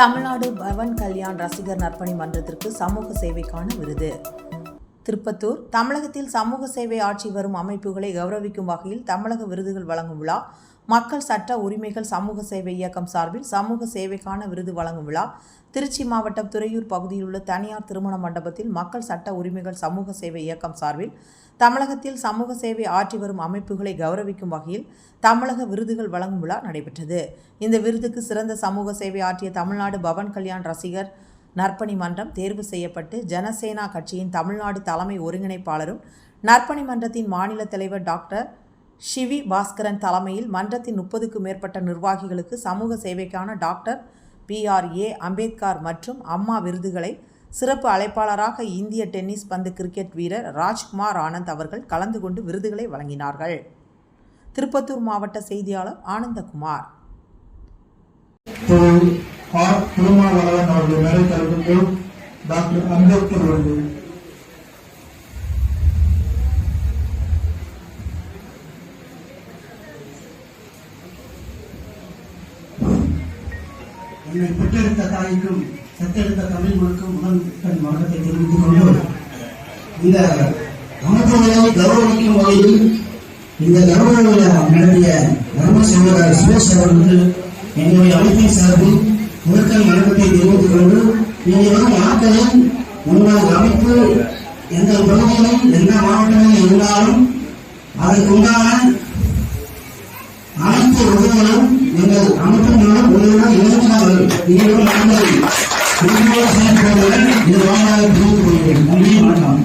தமிழ்நாடு பவன் கல்யாண் ரசிகர் நற்பணி மன்றத்திற்கு சமூக சேவைக்கான விருது. திருப்பத்தூர். தமிழகத்தில் சமூக சேவை ஆட்சி வரும் அமைப்புகளை கௌரவிக்கும் வகையில் தமிழக விருதுகள் வழங்கும் விழா. மக்கள் சட்ட உரிமைகள் சமூக சேவை இயக்கம் சார்பில் சமூக சேவைக்கான விருது வழங்கும் விழா. திருச்சி மாவட்டம் துறையூர் பகுதியில் உள்ள தனியார் திருமண மண்டபத்தில் மக்கள் சட்ட உரிமைகள் சமூக சேவை இயக்கம் சார்பில் தமிழகத்தில் சமூக சேவை ஆற்றி வரும் அமைப்புகளை கௌரவிக்கும் வகையில் தமிழக விருதுகள் வழங்கும் விழா நடைபெற்றது. இந்த விருதுக்கு சிறந்த சமூக சேவை ஆற்றிய தமிழ்நாடு பவன் கல்யாண் ரசிகர் நற்பணி மன்றம் தேர்வு செய்யப்பட்டு ஜனசேனா கட்சியின் தமிழ்நாடு தலைமை ஒருங்கிணைப்பாளரும் நற்பணி மன்றத்தின் மாநில தலைவர் டாக்டர் ஷிவி பாஸ்கரன் தலைமையில் மன்றத்தின் முப்பதுக்கும் மேற்பட்ட நிர்வாகிகளுக்கு சமூக சேவைக்கான டாக்டர் பிஆர்ஏ அம்பேத்கர் மற்றும் அம்மா விருதுகளை சிறப்பு அழைப்பாளராக இந்திய டென்னிஸ் பந்து கிரிக்கெட் வீரர் ராஜ்குமார் ஆனந்த் அவர்கள் கலந்து கொண்டு விருதுகளை வழங்கினார்கள். திருப்பத்தூர் மாவட்ட செய்தியாளர் ஆனந்தகுமார். ஆர் திருமாவளவன் அவர்கள் மேலே தரப்பட்டு டாக்டர் அம்பேத்கர் அவர்கள். என்னை பெற்றெடுத்த தாய்க்கும் பெற்றெடுத்த தமிழ் மக்களுக்கும் முதல் தன் வணக்கத்தை தெரிவித்துக் கொண்டு இந்த அமைப்புகளை கௌரவிக்கும் வகையில் இந்த கௌரவ நடத்திய தர்ம சகோதரர் சுரேஷ் அவர்களுக்கு என்னுடைய அமைப்பின் சார்பில் முதற்கண் வணக்கத்தை தெரிவித்துக் கொண்டு இங்கே வரும் ஆட்களில் உங்கள் அமைப்பு எந்த பகுதியிலும் எந்த மாவட்டமும் இருந்தாலும் அதற்குண்டான அனைத்து உதவிகளும் எங்கள் அமைப்பு மூலம் உதவியுடன் இணைந்தார்கள் இதோடு நாங்கள் செயல்படுவதுடன் இது வாயிலாக தெரிவித்துக் கொள்கிறேன். நன்றி வணக்கம்.